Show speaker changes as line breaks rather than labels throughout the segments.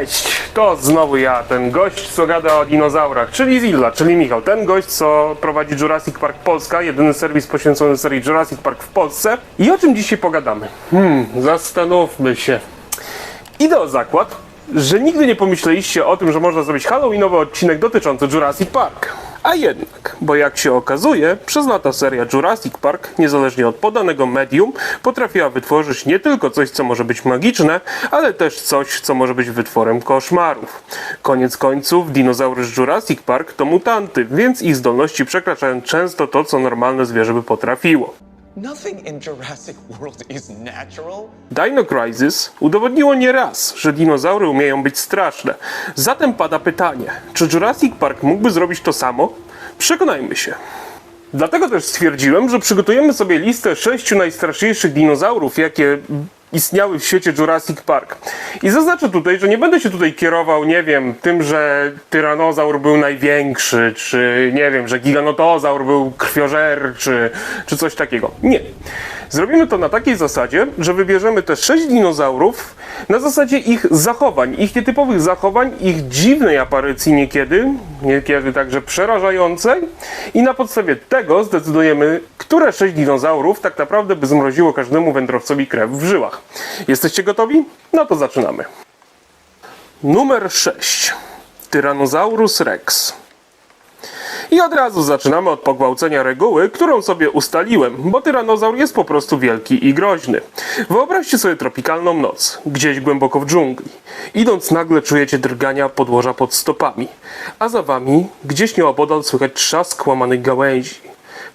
Cześć! To znowu ja, ten gość, co gada o dinozaurach, czyli Zilla, czyli Michał. Ten gość, co prowadzi Jurassic Park Polska, jedyny serwis poświęcony serii Jurassic Park w Polsce. I o czym dzisiaj pogadamy? Hmm, zastanówmy się. Idę o zakład, że nigdy nie pomyśleliście o tym, że można zrobić halloweenowy odcinek dotyczący Jurassic Park. A jednak, bo jak się okazuje, przez lata seria Jurassic Park, niezależnie od podanego medium, potrafiła wytworzyć nie tylko coś, co może być magiczne, ale też coś, co może być wytworem koszmarów. Koniec końców, dinozaury z Jurassic Park to mutanty, więc ich zdolności przekraczają często to, co normalne zwierzę by potrafiło.
Nothing in Jurassic World is natural.
Dino Crisis udowodniło nieraz, że dinozaury umieją być straszne. Zatem pada pytanie, czy Jurassic Park mógłby zrobić to samo? Przekonajmy się. Dlatego też stwierdziłem, że przygotujemy sobie listę sześciu najstraszniejszych dinozaurów, jakie istniały w świecie Jurassic Park. I zaznaczę tutaj, że nie będę się tutaj kierował, nie wiem, tym, że tyranozaur był największy, czy nie wiem, że giganotozaur był krwiożerczy, czy coś takiego. Nie. Zrobimy to na takiej zasadzie, że wybierzemy te sześć dinozaurów na zasadzie ich zachowań, ich nietypowych zachowań, ich dziwnej aparycji niekiedy, niekiedy także przerażającej i na podstawie tego zdecydujemy, które sześć dinozaurów tak naprawdę by zmroziło każdemu wędrowcowi krew w żyłach. Jesteście gotowi? No to zaczynamy. Numer 6. Tyrannosaurus rex. I od razu zaczynamy od pogwałcenia reguły, którą sobie ustaliłem, bo tyranozaur jest po prostu wielki i groźny. Wyobraźcie sobie tropikalną noc, gdzieś głęboko w dżungli. Idąc nagle czujecie drgania podłoża pod stopami, a za wami gdzieś nieopodal słychać trzask łamanych gałęzi.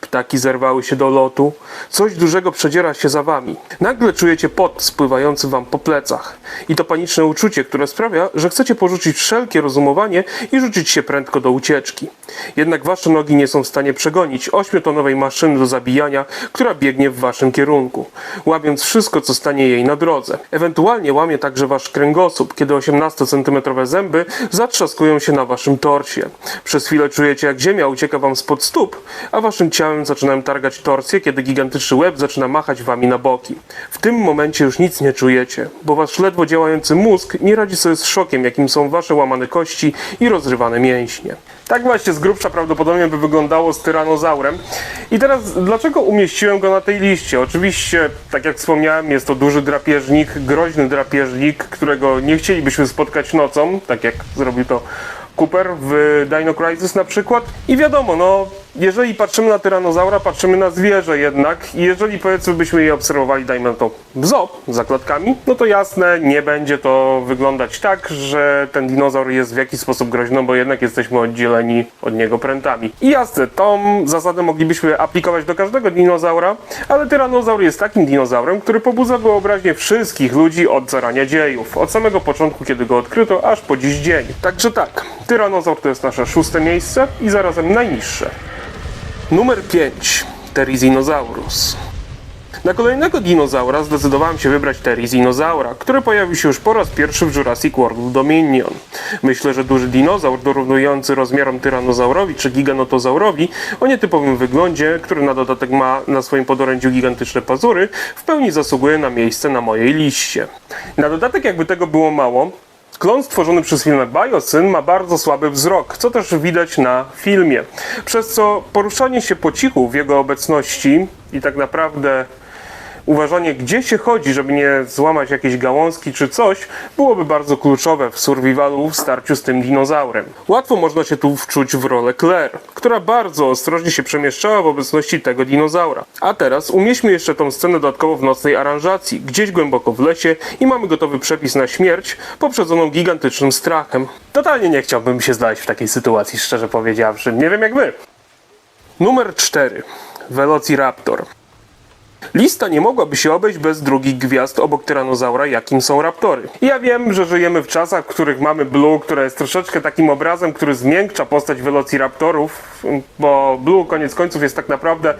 Ptaki zerwały się do lotu, coś dużego przedziera się za wami. Nagle czujecie pot spływający wam po plecach. I to paniczne uczucie, które sprawia, że chcecie porzucić wszelkie rozumowanie i rzucić się prędko do ucieczki. Jednak wasze nogi nie są w stanie przegonić ośmiotonowej maszyny do zabijania, która biegnie w waszym kierunku, łamiąc wszystko, co stanie jej na drodze. Ewentualnie łamie także wasz kręgosłup, kiedy 18-centymetrowe zęby zatrzaskują się na waszym torsie. Przez chwilę czujecie, jak ziemia ucieka wam spod stóp, a waszym ciałem zaczynają targać torsję, kiedy gigantyczny łeb zaczyna machać wami na boki. W tym momencie już nic nie czujecie, bo wasz ledwo działający mózg nie radzi sobie z szokiem, jakim są wasze łamane kości i rozrywane mięśnie. Tak właśnie z grubsza prawdopodobnie by wyglądało z tyranozaurem. I teraz dlaczego umieściłem go na tej liście? Oczywiście, tak jak wspomniałem, jest to duży drapieżnik, groźny drapieżnik, którego nie chcielibyśmy spotkać nocą, tak jak zrobił to Cooper w Dino Crisis na przykład. I wiadomo, no, jeżeli patrzymy na tyranozaura, patrzymy na zwierzę jednak i jeżeli powiedzmy byśmy je obserwowali, dajmy to w zoo, za klatkami, no to jasne, nie będzie to wyglądać tak, że ten dinozaur jest w jakiś sposób groźny, bo jednak jesteśmy oddzieleni od niego prętami. I jasne, tą zasadę moglibyśmy aplikować do każdego dinozaura, ale tyranozaur jest takim dinozaurem, który pobudza wyobraźnię wszystkich ludzi od zarania dziejów, od samego początku, kiedy go odkryto, aż po dziś dzień. Także tak, tyranozaur to jest nasze szóste miejsce i zarazem najniższe. Numer 5. Terizinosaurus. Na kolejnego dinozaura zdecydowałem się wybrać Terizinosaura, który pojawił się już po raz pierwszy w Jurassic World Dominion. Myślę, że duży dinozaur dorównujący rozmiarom tyranozaurowi czy giganotozaurowi o nietypowym wyglądzie, który na dodatek ma na swoim podorędziu gigantyczne pazury, w pełni zasługuje na miejsce na mojej liście. Na dodatek jakby tego było mało, Klon stworzony przez firmę Biosyn ma bardzo słaby wzrok, co też widać na filmie. Przez co poruszanie się po cichu w jego obecności i tak naprawdę uważanie, gdzie się chodzi, żeby nie złamać jakiejś gałązki czy coś, byłoby bardzo kluczowe w survivalu w starciu z tym dinozaurem. Łatwo można się tu wczuć w rolę Claire, która bardzo ostrożnie się przemieszczała w obecności tego dinozaura. A teraz umieśćmy jeszcze tą scenę dodatkowo w nocnej aranżacji, gdzieś głęboko w lesie i mamy gotowy przepis na śmierć, poprzedzoną gigantycznym strachem. Totalnie nie chciałbym się znaleźć w takiej sytuacji, szczerze powiedziawszy. Nie wiem jak wy. Numer 4. Velociraptor. Lista nie mogłaby się obejść bez drugich gwiazd obok tyranozaura, jakim są raptory. Ja wiem, że żyjemy w czasach, w których mamy Blue, które jest troszeczkę takim obrazem, który zmiękcza postać Velociraptorów, bo Blue koniec końców jest tak naprawdę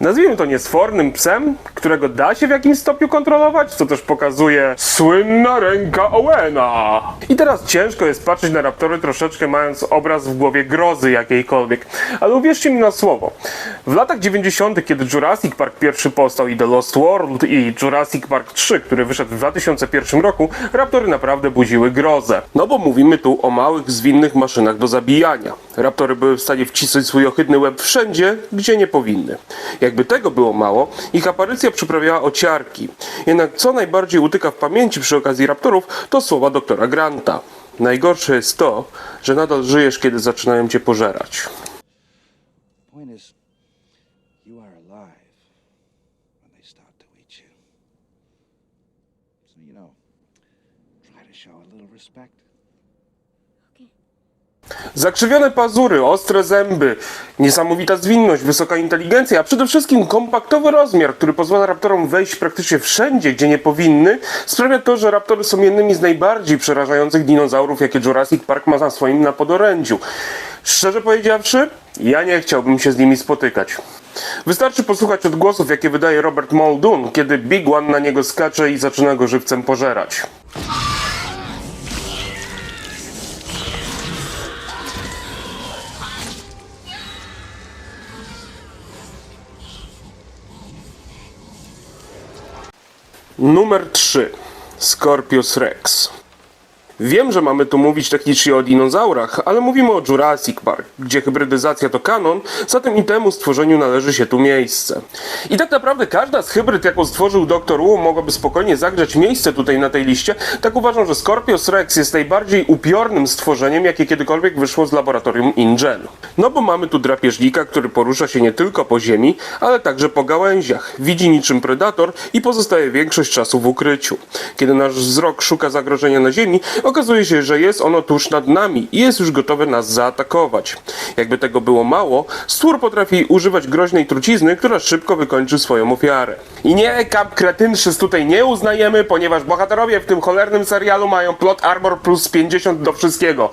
Nazwijmy to niesfornym psem, którego da się w jakimś stopniu kontrolować, co też pokazuje słynna ręka Owena. I teraz ciężko jest patrzeć na raptory troszeczkę mając obraz w głowie grozy jakiejkolwiek, ale uwierzcie mi na słowo. W latach 90., kiedy Jurassic Park pierwszy powstał i The Lost World i Jurassic Park 3, który wyszedł w 2001 roku, raptory naprawdę budziły grozę. No bo mówimy tu o małych, zwinnych maszynach do zabijania. Raptory były w stanie wcisnąć swój ohydny łeb wszędzie, gdzie nie powinny. Jakby tego było mało, ich aparycja przyprawiała ociarki. Jednak co najbardziej utyka w pamięci przy okazji raptorów, to słowa doktora Granta. Najgorsze jest to, że nadal żyjesz, kiedy zaczynają cię pożerać. Zakrzywione pazury, ostre zęby, niesamowita zwinność, wysoka inteligencja, a przede wszystkim kompaktowy rozmiar, który pozwala raptorom wejść praktycznie wszędzie, gdzie nie powinny, sprawia to, że raptory są jednymi z najbardziej przerażających dinozaurów, jakie Jurassic Park ma na swoim napodorędziu. Szczerze powiedziawszy, ja nie chciałbym się z nimi spotykać. Wystarczy posłuchać odgłosów, jakie wydaje Robert Muldoon, kiedy Big One na niego skacze i zaczyna go żywcem pożerać. Numer 3. Scorpius Rex. Wiem, że mamy tu mówić technicznie o dinozaurach, ale mówimy o Jurassic Park, gdzie hybrydyzacja to kanon, zatem i temu stworzeniu należy się tu miejsce. I tak naprawdę każda z hybryd, jaką stworzył Dr. Wu, mogłaby spokojnie zagrzeć miejsce tutaj na tej liście. Tak uważam, że Scorpius Rex jest najbardziej upiornym stworzeniem, jakie kiedykolwiek wyszło z laboratorium InGen. No bo mamy tu drapieżnika, który porusza się nie tylko po ziemi, ale także po gałęziach. Widzi niczym predator i pozostaje większość czasu w ukryciu. Kiedy nasz wzrok szuka zagrożenia na ziemi, okazuje się, że jest ono tuż nad nami i jest już gotowe nas zaatakować. Jakby tego było mało, stwór potrafi używać groźnej trucizny, która szybko wykończy swoją ofiarę. I nie, Cap Kretynszys tutaj nie uznajemy, ponieważ bohaterowie w tym cholernym serialu mają plot armor plus 50 do wszystkiego.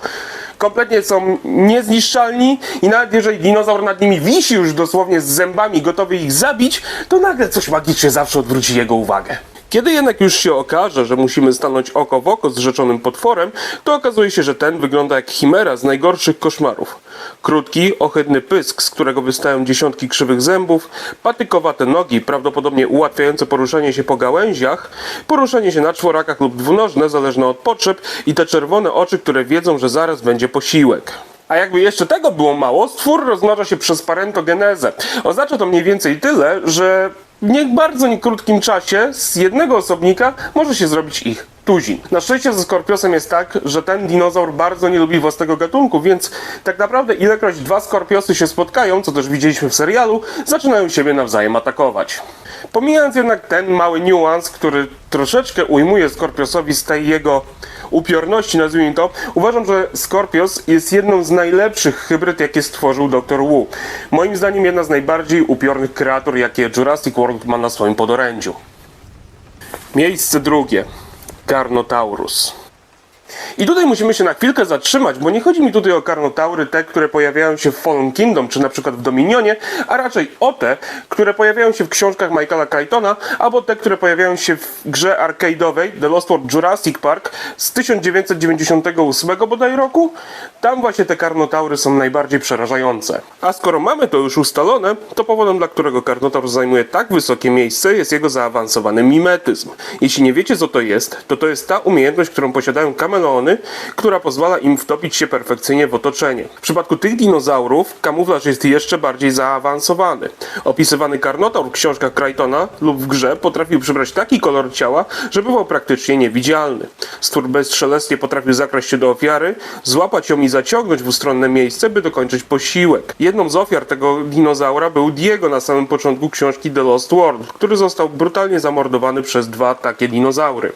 Kompletnie są niezniszczalni i nawet jeżeli dinozaur nad nimi wisi już dosłownie z zębami gotowy ich zabić, to nagle coś magicznie zawsze odwróci jego uwagę. Kiedy jednak już się okaże, że musimy stanąć oko w oko z rzeczonym potworem, to okazuje się, że ten wygląda jak chimera z najgorszych koszmarów. Krótki, ohydny pysk, z którego wystają dziesiątki krzywych zębów, patykowate nogi, prawdopodobnie ułatwiające poruszanie się po gałęziach, poruszanie się na czworakach lub dwunożne, zależne od potrzeb i te czerwone oczy, które wiedzą, że zaraz będzie posiłek. A jakby jeszcze tego było mało, stwór rozmnaża się przez parentogenezę. Oznacza to mniej więcej tyle, że w nie bardzo niekrótkim czasie z jednego osobnika może się zrobić ich tuzin. Na szczęście ze Skorpiosem jest tak, że ten dinozaur bardzo nie lubi własnego gatunku, więc tak naprawdę ilekroć dwa Skorpiosy się spotkają, co też widzieliśmy w serialu, zaczynają siebie nawzajem atakować. Pomijając jednak ten mały niuans, który troszeczkę ujmuje Skorpiosowi z tej jego upiorności, nazwijmy to, uważam, że Scorpios jest jedną z najlepszych hybryd, jakie stworzył Dr. Wu. Moim zdaniem jedna z najbardziej upiornych kreatur, jakie Jurassic World ma na swoim podorędziu. Miejsce drugie. Carnotaurus. I tutaj musimy się na chwilkę zatrzymać, bo nie chodzi mi tutaj o karnotaury, te, które pojawiają się w Fallen Kingdom, czy na przykład w Dominionie, a raczej o te, które pojawiają się w książkach Michaela Crichtona, albo te, które pojawiają się w grze arcade'owej The Lost World Jurassic Park z 1998 bodaj roku. Tam właśnie te karnotaury są najbardziej przerażające. A skoro mamy to już ustalone, to powodem, dla którego karnotaur zajmuje tak wysokie miejsce, jest jego zaawansowany mimetyzm. Jeśli nie wiecie, co to jest, to to jest ta umiejętność, którą posiadają która pozwala im wtopić się perfekcyjnie w otoczenie. W przypadku tych dinozaurów kamuflaż jest jeszcze bardziej zaawansowany. Opisywany karnotaur w książkach Crichtona lub w grze potrafił przybrać taki kolor ciała, że bywał praktycznie niewidzialny. Stwór bezszelestnie potrafił zakraść się do ofiary, złapać ją i zaciągnąć w ustronne miejsce, by dokończyć posiłek. Jedną z ofiar tego dinozaura był Diego na samym początku książki The Lost World, który został brutalnie zamordowany przez dwa takie dinozaury.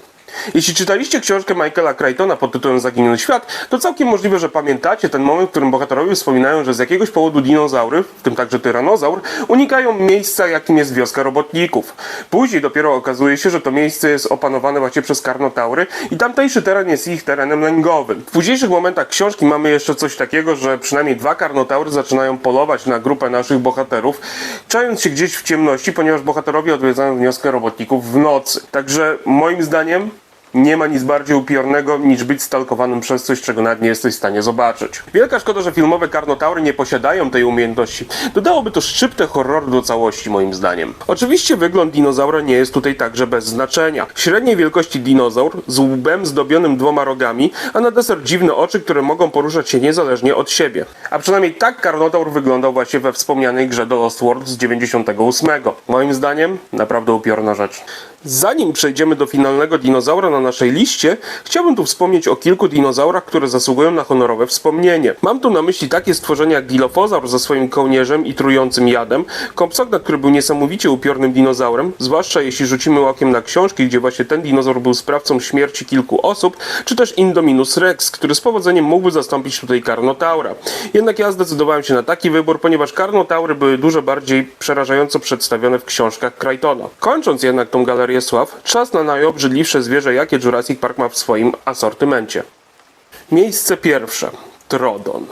Jeśli czytaliście książkę Michaela Crichtona pod tytułem Zaginiony Świat, to całkiem możliwe, że pamiętacie ten moment, w którym bohaterowie wspominają, że z jakiegoś powodu dinozaury, w tym także tyranozaur, unikają miejsca, jakim jest wioska robotników. Później dopiero okazuje się, że to miejsce jest opanowane właśnie przez karnotaury i tamtejszy teren jest ich terenem lęgowym. W późniejszych momentach książki mamy jeszcze coś takiego, że przynajmniej dwa karnotaury zaczynają polować na grupę naszych bohaterów, czając się gdzieś w ciemności, ponieważ bohaterowie odwiedzają wioskę robotników w nocy. Także moim zdaniem nie ma nic bardziej upiornego niż być stalkowanym przez coś, czego nawet nie jesteś w stanie zobaczyć. Wielka szkoda, że filmowe karnotaury nie posiadają tej umiejętności. Dodałoby to szczyptę horroru do całości, moim zdaniem. Oczywiście wygląd dinozaura nie jest tutaj także bez znaczenia. Średniej wielkości dinozaur z łbem zdobionym dwoma rogami, a na deser dziwne oczy, które mogą poruszać się niezależnie od siebie. A przynajmniej tak karnotaur wyglądał właśnie we wspomnianej grze The Lost World z 98. Moim zdaniem naprawdę upiorna rzecz. Zanim przejdziemy do finalnego dinozaura na naszej liście, chciałbym tu wspomnieć o kilku dinozaurach, które zasługują na honorowe wspomnienie. Mam tu na myśli takie stworzenia jak Dilophosaur ze swoim kołnierzem i trującym jadem, Compsognath, który był niesamowicie upiornym dinozaurem, zwłaszcza jeśli rzucimy okiem na książki, gdzie właśnie ten dinozaur był sprawcą śmierci kilku osób, czy też Indominus Rex, który z powodzeniem mógłby zastąpić tutaj Carnotaura. Jednak ja zdecydowałem się na taki wybór, ponieważ Carnotaury były dużo bardziej przerażająco przedstawione w książkach Crichtona. Kończąc jednak tą galerię sław, czas na najobrzydliwsze zwierzę, jakie Jurassic Park ma w swoim asortymencie. Miejsce pierwsze. Trodon.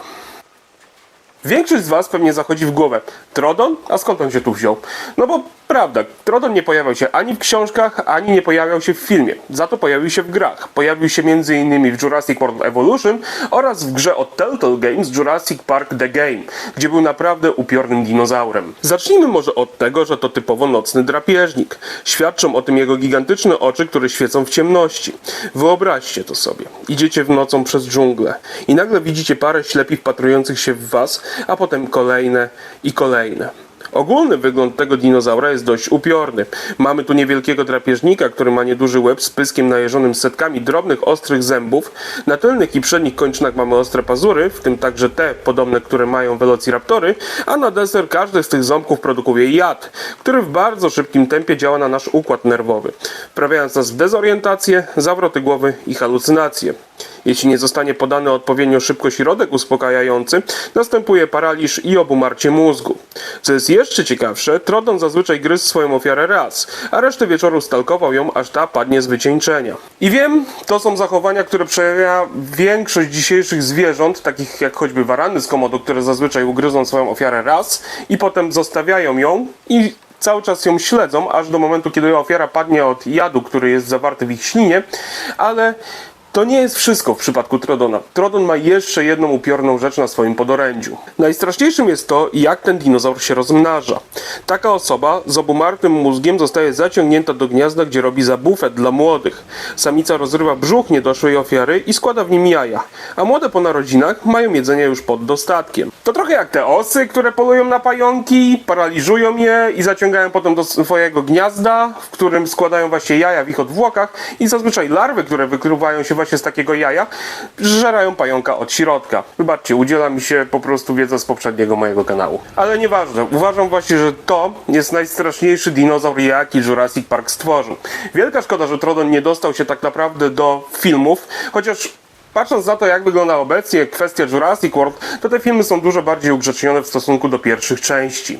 Większość z Was pewnie zachodzi w głowę. Trodon? A skąd on się tu wziął? No bo prawda, Trodon nie pojawiał się ani w książkach, ani nie pojawiał się w filmie. Za to pojawił się w grach. Pojawił się m.in. w Jurassic World Evolution oraz w grze od Telltale Games Jurassic Park The Game, gdzie był naprawdę upiornym dinozaurem. Zacznijmy może od tego, że to typowo nocny drapieżnik. Świadczą o tym jego gigantyczne oczy, które świecą w ciemności. Wyobraźcie to sobie. Idziecie w nocą przez dżunglę i nagle widzicie parę ślepich patrujących się w was, a potem kolejne i kolejne. Ogólny wygląd tego dinozaura jest dość upiorny. Mamy tu niewielkiego drapieżnika, który ma nieduży łeb z pyskiem najeżonym setkami drobnych, ostrych zębów. Na tylnych i przednich kończynach mamy ostre pazury, w tym także te podobne, które mają velociraptory, a na deser każdy z tych ząbków produkuje jad, który w bardzo szybkim tempie działa na nasz układ nerwowy, wprawiając nas w dezorientację, zawroty głowy i halucynacje. Jeśli nie zostanie podany odpowiednio szybko środek uspokajający, następuje paraliż i obumarcie mózgu. Co jest jeszcze ciekawsze, Trodon zazwyczaj gryzł swoją ofiarę raz, a resztę wieczoru stalkował ją, aż ta padnie z wycieńczenia. I wiem, to są zachowania, które przejawia większość dzisiejszych zwierząt, takich jak choćby warany z komodu, które zazwyczaj ugryzą swoją ofiarę raz i potem zostawiają ją i cały czas ją śledzą, aż do momentu, kiedy ofiara padnie od jadu, który jest zawarty w ich ślinie, ale to nie jest wszystko w przypadku Trodona. Trodon ma jeszcze jedną upiorną rzecz na swoim podorędziu. Najstraszniejszym jest to, jak ten dinozaur się rozmnaża. Taka osoba z obumartym mózgiem zostaje zaciągnięta do gniazda, gdzie robi za bufet dla młodych. Samica rozrywa brzuch niedoszłej ofiary i składa w nim jaja, a młode po narodzinach mają jedzenie już pod dostatkiem. To trochę jak te osy, które polują na pająki, paraliżują je i zaciągają potem do swojego gniazda, w którym składają właśnie jaja w ich odwłokach i zazwyczaj larwy, które wykrywają się właśnie z takiego jaja, żerają pająka od środka. Wybaczcie, udziela mi się po prostu wiedza z poprzedniego mojego kanału. Ale nieważne, uważam właśnie, że to jest najstraszniejszy dinozaur, jaki Jurassic Park stworzył. Wielka szkoda, że Trodon nie dostał się tak naprawdę do filmów, chociaż Patrząc na to, jak wygląda obecnie kwestia Jurassic World, to te filmy są dużo bardziej ugrzecznione w stosunku do pierwszych części.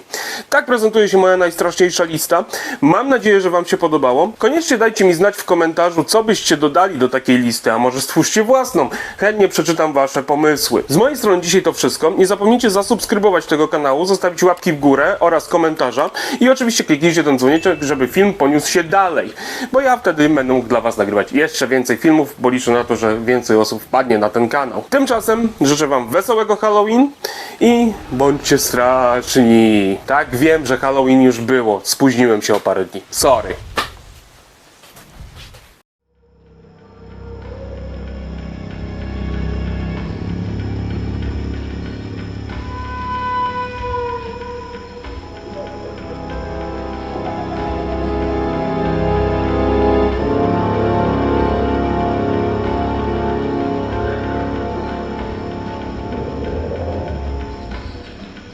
Tak prezentuje się moja najstraszniejsza lista. Mam nadzieję, że Wam się podobało. Koniecznie dajcie mi znać w komentarzu, co byście dodali do takiej listy, a może stwórzcie własną. Chętnie przeczytam Wasze pomysły. Z mojej strony dzisiaj to wszystko. Nie zapomnijcie zasubskrybować tego kanału, zostawić łapki w górę oraz komentarza i oczywiście kliknijcie ten dzwoneczek, żeby film poniósł się dalej, bo ja wtedy będę mógł dla Was nagrywać jeszcze więcej filmów, bo liczę na to, że więcej osób wpadnie na ten kanał. Tymczasem życzę Wam wesołego Halloween i bądźcie straczni. Tak, wiem, że Halloween już było. Spóźniłem się o parę dni. Sorry.